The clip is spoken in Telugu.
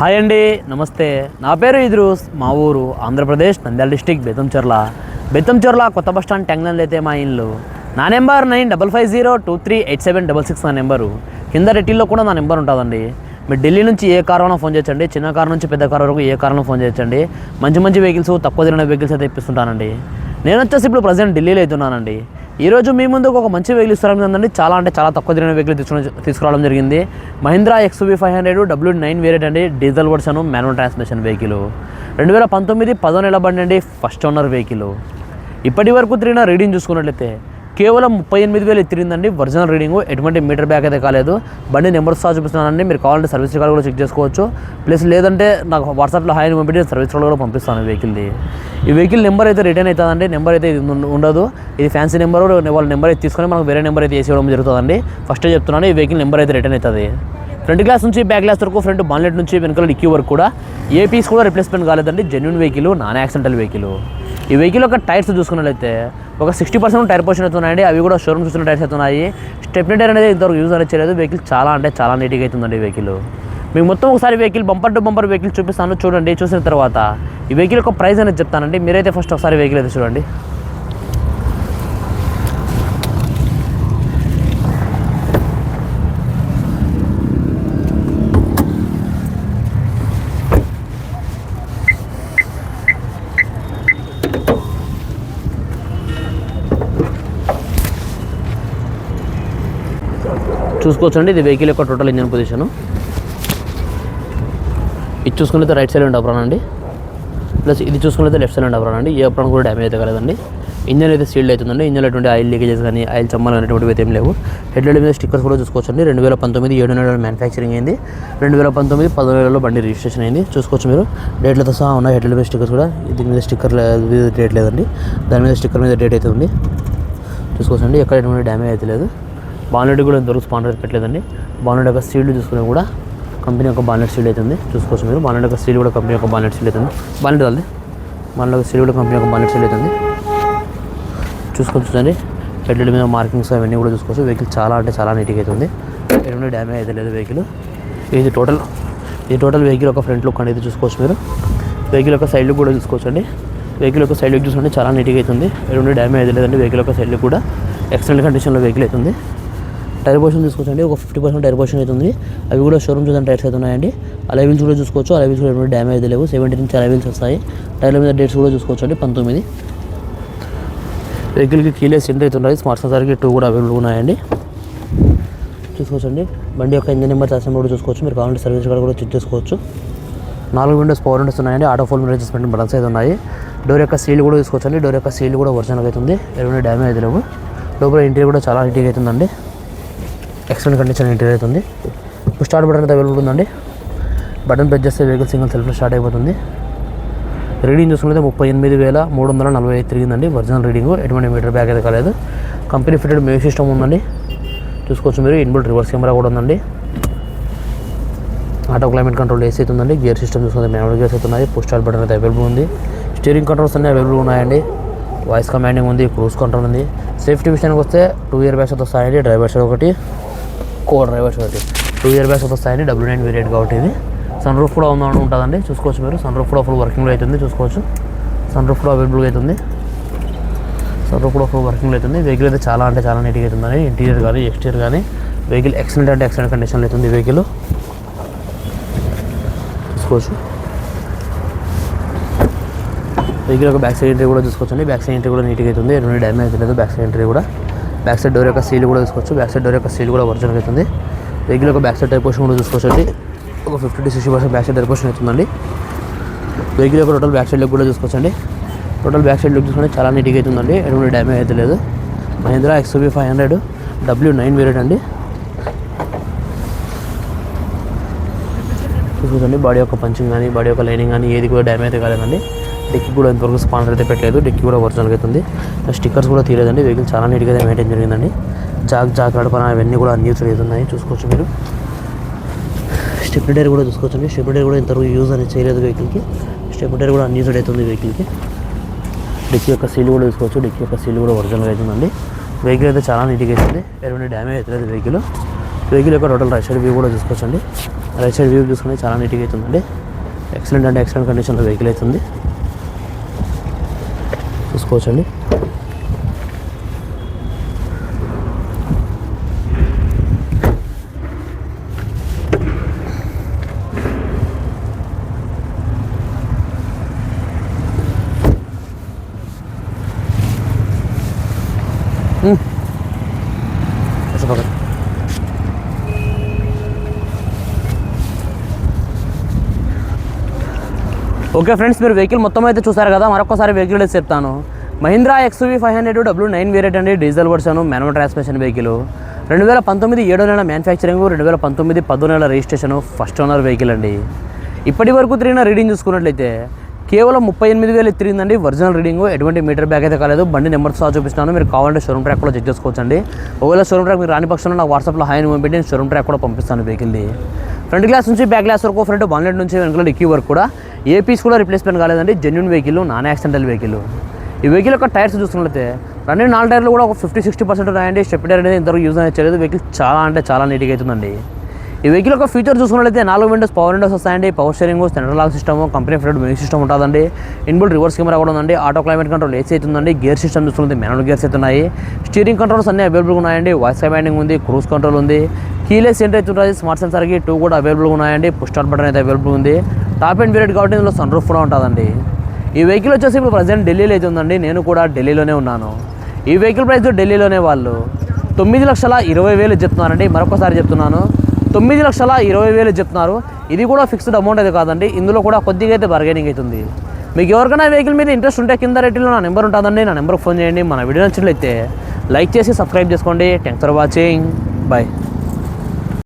హాయ్ అండి నమస్తే. నా పేరు ఇద్రూస్ మా ఊరు ఆంధ్రప్రదేశ్ నంద్యాల డిస్టిక్ బెతంచెర్ల బెతంచెర్ల కొత్త బస్ స్టాండ్ టెంగ్లన్లో అయితే మా ఇల్లు. నా number nine double five zero two three eight seven double six నా నెంబరు. కింద రెట్టిల్లో కూడా నా నెంబర్ ఉంటుందండి. మీరు ఢిల్లీ నుంచి ఏ కార్ ఫోన్ చేయొచ్చండి చిన్న కారు నుంచి పెద్ద కారు వరకు ఏ కార్ ఫోన్ చేయొచ్చండి. మంచి మంచి వెహికల్స్ తక్కువ తిరిగిన వెహికల్స్ అయితే ఇప్పిస్తుంటానండి. నేను వచ్చేసి ఇప్పుడు ప్రజెంట్ ఢిల్లీలో అవుతున్నానండి ఈరోజు మీ ముందుకు ఒక మంచి వెహికల్ ఇస్తారని ఉందండి చాలా అంటే చాలా తక్కువ తిరిగిన వెహికల్ తీసుకుని తీసుకురావడం జరిగింది. Mahindra XUV five hundred W nine variant అండి diesel version manual transmission vehicle రెండు వేల పంతొమ్మిది పదో నెల బండి అండి ఫస్ట్ ఓనర్ వెహికల్ ఇప్పటి వరకు తిరిగిన రీడింగ్ చూసుకున్నట్లయితే కేవలం ముప్పై ఎనిమిది వేలు తిరిగిందండి ఒరిజినల్ రీడింగ్ ఎటువంటి మీటర్ బ్యాక్ అయితే కాలేదు. బండి నెంబర్ సహా చూపిస్తున్నానండి. మీరు కావాలంటే సర్వీస్ రికార్డు కూడా చెక్ చేసుకోవచ్చు. ప్లస్ లేదంటే నాకు వాట్సాప్లో హాయ్ అని పంపించి సర్వీస్ రికార్డు కూడా పంపిస్తాను ఈ వెహికల్ది ఈ వెహికల్ నెంబర్ అయితే రిటర్న్ అవుతుందండి. నెంబర్ అయితే ఇది ఉండదు. ఇది ఫ్యాన్సీ నెంబర్ వాళ్ళ నెంబర్ అయితే తీసుకొని మనకు వేరే నెంబర్ అయితే వేసి ఇవ్వడం జరుగుతుందండి. ఫస్ట్ చెప్తున్నాను ఈ వెహికల్ నెంబర్ అయితే రిటర్న్ అవుతుంది. ఫ్రంట్ గ్లాస్ నుంచి బ్యాక్ గ్లాస్ వరకు ఫ్రంట్ బాన్లెట్ నుంచి వెనకాల డిక్కీ వరకు కూడా ఏ పీస్ కూడా రిప్లేస్మెంట్ కాలేదండి. Genuine vehicle non accidental vehicle ఈ వెహికల్ యొక్క టైర్స్ చూసుకున్నట్లయితే ఒక సిక్స్టీ పర్సెంట్ టైర్ పోర్షన్ అవుతున్నాయండి. అవి కూడా షోరూమ్ చూసిన టైర్స్ అయితే ఉన్నాయి స్టెప్నీ టైర్ అనేది ఇంతవరకు యూజ్ అనేది చేయలేదు. వెహికల్ చాలా అంటే చాలా నీట్గా అవుతుందండి ఈ వెహికల్ మీకు మొత్తం ఒకసారి vehicle bumper to bumper vehicle చూపిస్తాను. చూడండి చూసిన తర్వాత ఈ వెహికల్ యొక్క ప్రైస్ అనేది చెప్తానండి. మీరైతే ఫస్ట్ ఒకసారి వెహికల్ అయితే చూడండి. చూసుకోవచ్చండి. ఇది వెహికల్ యొక్క టోటల్ ఇంజన్ పొజిషను ఇది చూసుకున్నైతే రైట్ సైడ్ ఉండే అప్రాన్ అండి. ప్లస్ ఇది చూసుకున్నైతే లెఫ్ట్ సైడ్ ఉండే అప్రాన్ అండి. ఏ అప్రాన్ కూడా డ్యామేజ్ అయితే కలదండి. ఇంజన్ అయితే సీల్డ్ అవుతుందండి. ఇంజన్ ఎటువంటి ఆయిల్ లీకేజెస్ కానీ ఆయిల్ చమ్మలు అనేటువంటివి అయితే ఏం లేవు. హెడ్లైట్ మీద స్టిక్కర్స్ కూడా చూసుకోవచ్చండి. రెండు వేల పంతొమ్మిది ఏడు నెలల మ్యానుఫ్యాక్చరింగ్ అయింది. రెండు వేల పంతొమ్మిది పదో బండి రిజిస్ట్రేషన్ అయింది. చూసుకోవచ్చు మీరు. డేట్లతో సహా ఉన్నాయి హెడ్లైట్ మీద స్టిక్కర్స్ కూడా దీని మీద స్టిక్కర్ డేట్ లేదండి. దాని మీద స్టిక్కర్ మీద డేట్ అయితే ఉంది. చూసుకోవచ్చండి. ఎక్కడ ఎటువంటి డ్యామేజ్ అయితే లేదు. బాలెట్ కూడా ఇంతవరకు స్పాన్సర్ పెట్టలేదండి. బాలెట్ యొక్క సీల్డ్ చూసుకుని కూడా కంపెనీ యొక్క బాలెట్ సీల్ అవుతుంది చూసుకోవచ్చు మీరు. బాలెట్ యొక్క సీల్ కూడా కంపెనీ యొక్క బాలెట్ సీల్ అవుతుంది బాలెట్ వాళ్ళది. బాలెట్ యొక్క సీల్ కూడా కంపెనీ యొక్క బాలెట్ సీల్ అవుతుంది చూసుకోవచ్చు అండి హెడ్లైట్ మీద మార్కింగ్స్ అవన్నీ కూడా చూసుకోవచ్చు. వెహికల్ చాలా అంటే చాలా నీట్గా అవుతుంది. ఎటువంటి డ్యామేజ్ అయితే లేదు వెహికల్. ఇది టోటల్ ఇది టోటల్ వెహికల్ ఒక ఫ్రంట్ లుక్ అనేది చూసుకోవచ్చు మీరు. వెహికల్ యొక్క సైడ్ లుక్ కూడా చూసుకోవచ్చు అండి వెహికల్ యొక్క సైడ్ లుక్ చూసుకుంటే చాలా నీట్గా అవుతుంది. ఎటువంటి డ్యామేజ్ అయితే లేదండి. వెహికల్ యొక్క సైడ్ లుక్ కూడా ఎక్సలెంట్ కండిషన్లో వెహికల్ అవుతుంది. టైర్ పోర్షన్ చూసుకోవచ్చండి. ఒక ఫిఫ్టీ పర్సెంట్ టైర్ పోర్షన్ అవుతుంది. అవి కూడా షోరూమ్ చూసిన టైర్స్ అయితే ఉన్నాయండి. అలా వీల్స్ కూడా చూసుకోవచ్చు. అలా వీల్స్ కూడా ఎటువంటి డ్యామేజ్ లేవు. సెవెంటీ నుంచి అలా వీల్స్ వస్తాయి. టైర్ల మీద డేట్స్ కూడా చూసుకోవచ్చు అండి పంతొమ్మిది. వెహికల్కి కీలే సెంటర్ అయితే ఉన్నాయి స్మార్ట్ సెన్సార్కి టూ కూడా అవైలబుల్ ఉన్నాయండి. చూసుకోవచ్చండి. బండి యొక్క ఇంజిన్ నెంబర్ చాసిన కూడా చూసుకోవచ్చు. మీరు కావాలంటే సర్వీస్ కూడా కూడా చెక్ చేసుకోవచ్చు. నాలుగు విండోస్ పవర్ విండోస్ ఉన్నాయండి. ఆటో ఫోన్ అడ్జస్ట్మెంట్ బటన్స్ అయితే ఉన్నాయి. డోర్ యొక్క సీల్ కూడా చూసుకోవచ్చండి. డోర్ యొక్క సీల్ కూడా ఒరిజినల్ అవుతుంది ఎటువంటి డ్యామేజ్ లేవు. లోపల ఇంటీరియర్ కూడా చాలా నీట్గా అవుతుందండి ఎక్సలెంట్ కండిషన్ ఇంటీరియర్ అవుతుంది. ఇప్పుడు స్టార్ట్ బటన్ అయితే అవైలబుల్ ఉందండి. బటన్ ప్రెస్ చేస్తే వెహికల్ సింగిల్ సెల్ఫ్ స్టార్ట్ అయిపోతుంది. రీడింగ్ చూసుకుంటే ముప్పై ఎనిమిది వేల మూడు వందల నలభై ఐదు తిరిగిందండి. ఒరిజినల్ రీడింగ్ ఎటువంటి మీటర్ బ్యాక్ అయితే కాలేదు. కంపెనీ ఫిటెడ్ మ్యూజిక్ సిస్టమ్ ఉందండి. చూసుకోవచ్చు మీరు. ఇన్బుల్ రివర్స్ కెమెరా కూడా ఉందండి. ఆటో క్లైమేట్ కంట్రోల్ ఏసీ అయితే ఉందండి. గేర్ సిస్టమ్ చూసుకుంటే మాన్యువల్ గేర్స్ అయితే ఉన్నాయి. స్టార్ట్ బటన్ అయితే అవైలబుల్ ఉంది. స్టీరింగ్ కంట్రోల్స్ అన్నీ అవైలబుల్ ఉన్నాయండి. వాయిస్ కమాండింగ్ ఉంది. క్రూజ్ కంట్రోల్ ఉంది. సేఫ్టీ విషయానికి వస్తే టూ ఇయర్ బ్యాగ్స్ వస్తాయండి డ్రైవర్ సైడ్ ఒకటి. కో డ్రైవర్స్ ఒకటి టూ ఇయర్ బ్యాగ్స్ అయితే వస్తాయండి. డబ్ల్యూ నైన్ వేరియట్ కాబట్టి ఇది. సన్ రూఫ్ కూడా ఉందా ఉంటుందండి. చూసుకోవచ్చు మీరు. సన్ రూఫ్ కూడా ఫుల్ వర్కింగ్లో అవుతుంది చూసుకోవచ్చు. సన్ రూఫ్ కూడా అవైలబుల్గా అవుతుంది సన్ రూఫ్ కూడా ఫుల్ వర్కింగ్లో అవుతుంది వెహికల్ అయితే చాలా అంటే చాలా నీట్గా అవుతుందండి ఇంటీరియర్ కానీ ఎక్స్టీరియర్ కానీ. వెహికల్ ఎక్సలెంట్ అంటే ఎక్సలెంట్ కండిషన్లో అవుతుంది వెహికల్ చూసుకోవచ్చు. వెహికల్ ఒక బ్యాక్ సైడ్ ఎంట్రీ కూడా చూసుకోవచ్చండి. బ్యాక్ సైడ్ ఎంట్రీ కూడా నీట్గా అవుతుంది ఎటువంటి డ్యామేజ్ లేదు. బ్యాక్ సైడ్ ఎంట్రీ కూడా. బ్యాక్ సైడ్ డోర్ యొక్క సీల్ కూడా చూసుకోవచ్చు. బ్యాక్ సైడ్ డోర్ యొక్క సీల్ కూడా ఒరిజినల్ అవుతుంది. వెహికల్ యొక్క బ్యాక్ సైడ్ టైర్ పోర్షన్ కూడా చూసుకోవచ్చు ఒక fifty to sixty percent back side tyre portion అవుతుందండి. వెహికల్ యొక్క టోటల్ బ్యాక్ సైడ్ లుక్ కూడా చూసుకోవచ్చండి టోటల్ బ్యాక్ సైడ్ లుక్ చూసుకుంటే చాలా నీట్గా అవుతుందండి. ఎటువంటి డ్యామేజ్ అయితే లేదు. Mahindra XUV five hundred W nine variant అండి. చూసుకోండి బాడీ యొక్క పంచింగ్ కానీ బాడీ యొక్క లైనింగ్ కానీ ఏది కూడా డ్యామేజ్ అయితే కాలేదండి. డిక్కి కూడా ఇంతవరకు స్పానర్ అయితే పెట్టలేదు. డిక్కీ కూడా ఒరిజినల్గా అవుతుంది. స్టిక్కర్స్ కూడా తీయలేదండి. వెహికల్ చాలా నీట్గా అయితే మెయింటైన్ జరిగిందండి. జాక్ జాక్ నడపన అవన్నీ కూడా అన్ని యూస్ చూసుకోవచ్చు మీరు. స్టెప్ కూడా చూసుకోవచ్చండి. స్టెప్ కూడా ఇంతవరకు యూజ్ అనేది చేయలేదు వెహికల్కి. స్టెప్ టైర్ కూడా అన్యూజ్డ్ అవుతుంది వెహికల్కి. డిక్కీ యొక్క సీల్ కూడా చూసుకోవచ్చు. డిక్కీ యొక్క సీల్ కూడా ఒరిజినల్గా అవుతుందండి. వెహికల్ అయితే చాలా నీట్గా అవుతుంది. ఎటువంటి డ్యామేజ్ అవుతుంది వెహికల్. వెహికల్ యొక్క టోటల్ రైట్ సైడ్ వ్యూ కూడా చూసుకోవచ్చండి. రైట్ సైడ్ వ్యూ చూసుకుంటే చాలా నీట్గా అవుతుందండి. ఎక్సలెంట్ అంటే ఎక్సలెంట్ కండిషన్లో వెహికల్ అవుతుంది. చూసుకోవచ్చండి. ఓకే ఫ్రెండ్స్ మీరు వెహికల్ మొత్తం అయితే చూసారు కదా మరొకసారి వెహికల్ డీటెయిల్స్ చెప్తాను. Mahindra XUV five hundred W nine variant అండి diesel version manual transmission vehicle రెండు వేల పంతొమ్మిది ఏడో నెల మ్యానుఫ్యాక్చరింగ్ రెండు వేల పంతొమ్మిది పదో నెల రిజిస్ట్రేషన్ ఫస్ట్ ఓనర్ వెహికల్ అండి. ఇప్పటి వరకు తిరిగిన రీడింగ్ చూసుకున్నట్లయితే కేవలం ముప్పై ఎనిమిది వేలు ఎత్తిరిందండి ఒరిజినల్ రీడింగ్ ఎటువంటి మీటర్ బ్యాగ్ అయితే కాలేదు. బండి నెంబర్ సహా చూపిస్తున్నాను. మీరు కావాలంటే షోరూమ్ ట్రాక్ కూడా చెక్ చేసుకోవచ్చండి. ఒకవేళ షోరూమ్ ట్రాక్ మీరు రాని పక్షంలో నాకు వాట్సాప్లో హాయ్ అని పంపించి నేను షోరూమ్ ట్రాక్ కూడా పంపిస్తాను వెహికల్ది ఫ్రంట్ గ్లాస్ నుంచి బ్యాక్ గ్లాస్ వరకు ఫ్రంట్ బాన్లెట్ నుంచి వెనకాల డిక్కీ వరకు కూడా ఏ పీస్ కూడా రిప్లేస్మెంట్ కాలేదండి. Genuine vehicle non accidental vehicle ఈ వెహికల్ యొక్క టైర్స్ చూసుకున్నట్లయితే రెండు నాలుగు టైర్లు కూడా ఒక ఫిఫ్టీ సిక్స్టీ పర్సెంట్ ఉన్నాయండి స్టెప్ టైర్ అనేది ఇంతవరకు యూజ్ అనేది చేయలేదు వెహికల్ చాలా అంటే చాలా నీట్గా అవుతుందండి ఈ వెహికల్ యొక్క ఫీచర్ చూసుకున్నట్లయితే నాలుగు విండోస్ పవర్ విండోస్ వస్తాయండి. Power steering central lock system company friend music system ఉంటుందండి. ఇన్బుల్ రివర్స్ కెమెరా కూడా ఉందండి. ఆటో క్లైమేట్ కంట్రోల్ ఏసీ అవుతుందండి గేర్ సిస్టమ్ చూసుకుంటే మాన్యువల్ గేర్స్ అయితే ఉన్నాయి. స్టీరింగ్ కంట్రోల్స్ అన్ని అవైలబుల్గా ఉన్నాయండి. వాయిస్ కమాండింగ్ ఉంది క్రూజ్ కంట్రోల్ ఉంది. కీలెస్ ఎంటర్ ఉంటుంది స్మార్ట్ సెన్సార్కి టూ కూడా అవైలబుల్గా ఉన్నాయండి. పుష్టార్ బటన్ అయితే అవైలబుల్ ఉంది. టాప్ అండ్ పీరియడ్ కాబట్టి ఇందులో సన్ రూఫ్ కూడా ఉంటుందండి. ఈ వెహికల్ వచ్చేసి ఇప్పుడు ప్రజెంట్ ఢిల్లీలో అయితే ఉందండి. నేను కూడా ఢిల్లీలోనే ఉన్నాను. ఈ వెహికల్ ప్రైస్ ఢిల్లీలోనే వాళ్ళు తొమ్మిది లక్షల ఇరవై వేలు చెప్తున్నారండి. మరొకసారి చెప్తున్నాను. తొమ్మిది లక్షల ఇరవై వేలు చెప్తున్నారు. ఇది కూడా ఫిక్స్డ్ అమౌంట్ అయితే కాదండి. ఇందులో కూడా కొద్దిగా అయితే బార్గెనింగ్ అవుతుంది. మీకు ఎవరికైనా వెహికల్ మీద ఇంట్రెస్ట్ ఉంటే కింద రేట్లో నా నెంబర్ ఉంటుందండి. నా నెంబర్కి ఫోన్ చేయండి. మన వీడియో నచ్చినట్లయితే లైక్ చేసి సబ్స్క్రైబ్ చేసుకోండి. Thanks for watching bye